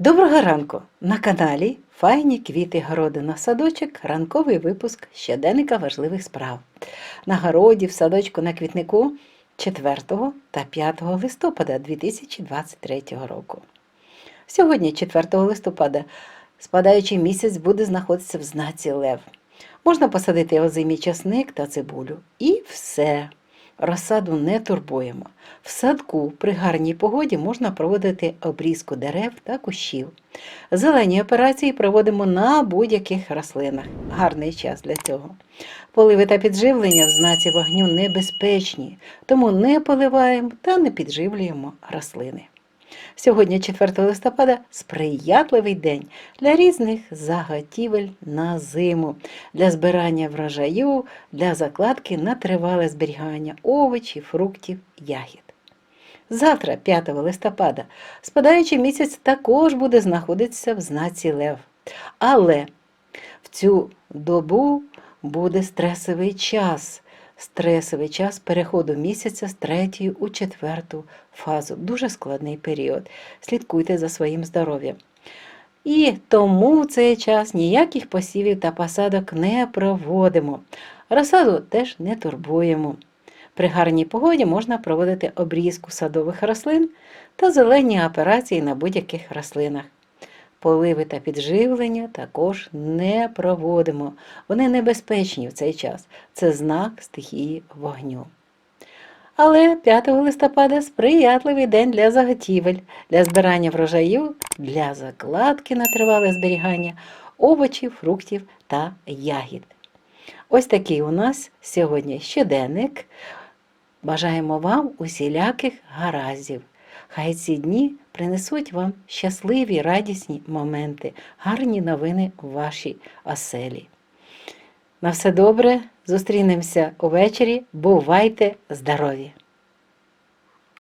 Доброго ранку! На каналі Файні квіти городина садочок, ранковий випуск щоденника важливих справ. На городі, в садочку на квітнику 4 та 5 листопада 2023 року. Сьогодні, 4 листопада, спадаючий місяць буде знаходитися в знаці Лев. Можна посадити озимий часник та цибулю. І все. Розсаду не турбуємо. В садку при гарній погоді можна проводити обрізку дерев та кущів. Зелені операції проводимо на будь-яких рослинах. Гарний час для цього. Поливи та підживлення в знаці вогню небезпечні, тому не поливаємо та не підживлюємо рослини. Сьогодні, 4 листопада, сприятливий день для різних заготівель на зиму, для збирання врожаю, для закладки на тривале зберігання овочів, фруктів, ягід. Завтра, 5 листопада, спадаючий місяць також буде знаходитися в знаці Лев. Але в цю добу буде стресовий час. Стресовий час переходу місяця з третьої у четверту фазу. Дуже складний період. Слідкуйте за своїм здоров'ям. І тому в цей час ніяких посівів та посадок не проводимо. Розсаду теж не турбуємо. При гарній погоді можна проводити обрізку садових рослин та зелені операції на будь-яких рослинах. Поливи та підживлення також не проводимо. Вони небезпечні в цей час. Це знак стихії вогню. Але 5 листопада сприятливий день для заготівель, для збирання врожаю, для закладки на тривале зберігання овочів, фруктів та ягід. Ось такий у нас сьогодні щоденник. Бажаємо вам усіляких гараздів. Хай ці дні принесуть вам щасливі, радісні моменти, гарні новини у вашій оселі. На все добре, зустрінемося увечері. Бувайте здорові!